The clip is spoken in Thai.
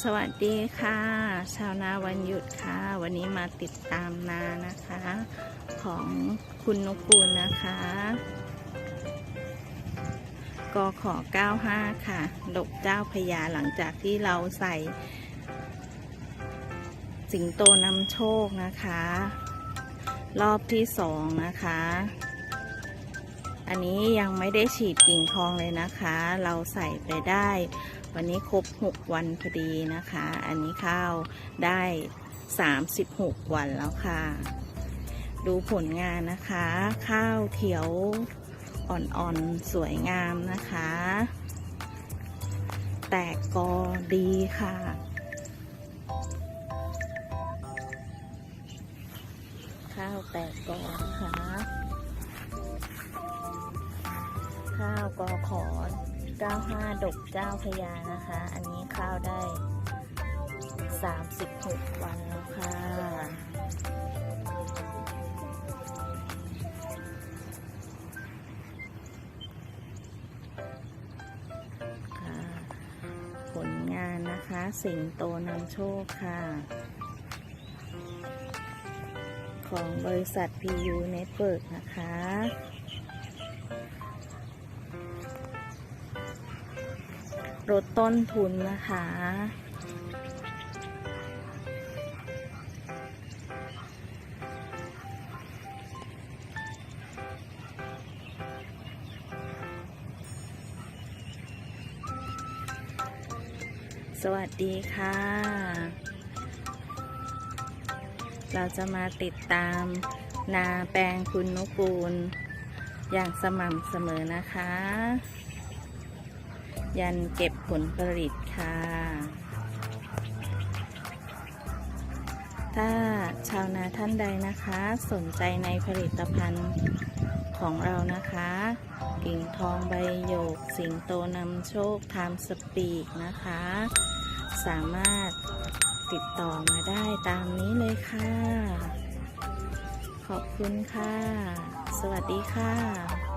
สวัสดีค่ะ ชาวนาวันหยุดค่ะ วันนี้มาติดตามนานะคะ ของคุณนุกูลนะคะกขอ95 ค่ะ ดกเจ้าพญาหลังจากที่เราใส่ สิงโตนำโชคนะคะ รอบที่สองนะคะ อันนี้ยังไม่ได้ฉีดกิ่งทองเลยนะคะ เราใส่ไปได้ วันนี้ครบ 6 วันพอดีนะคะ อันนี้ข้าวได้ 36 วันแล้วค่ะ ดูผลงานนะคะ ข้าวเขียวอ่อนๆ สวยงามนะคะ แตกกอดีค่ะข้าวแตกกอนะคะ ข้าวกอขอ 95 ดกเจ้าพญานะคะ อันนี้ข้าวได้ 36 วันแล้วค่ะค่ะผลงานนะคะ สิงโตนำโชคค่ะ ของบริษัท PU Network นะคะ ลดต้นทุนนะคะ สวัสดีค่ะ เราจะมาติดตามนาแปลงคุณนุกูล อย่างสม่ำเสมอนะคะ ยันเก็บผลผลิตค่ะ ถ้าชาวนาท่านใดนะคะ สนใจในผลิตภัณฑ์ของเรานะคะ กิ่งทองใบโยก สิงโตนำโชคทามสปีกนะคะ สามารถติดต่อมาได้ตามนี้เลยค่ะ ขอบคุณค่ะ สวัสดีค่ะ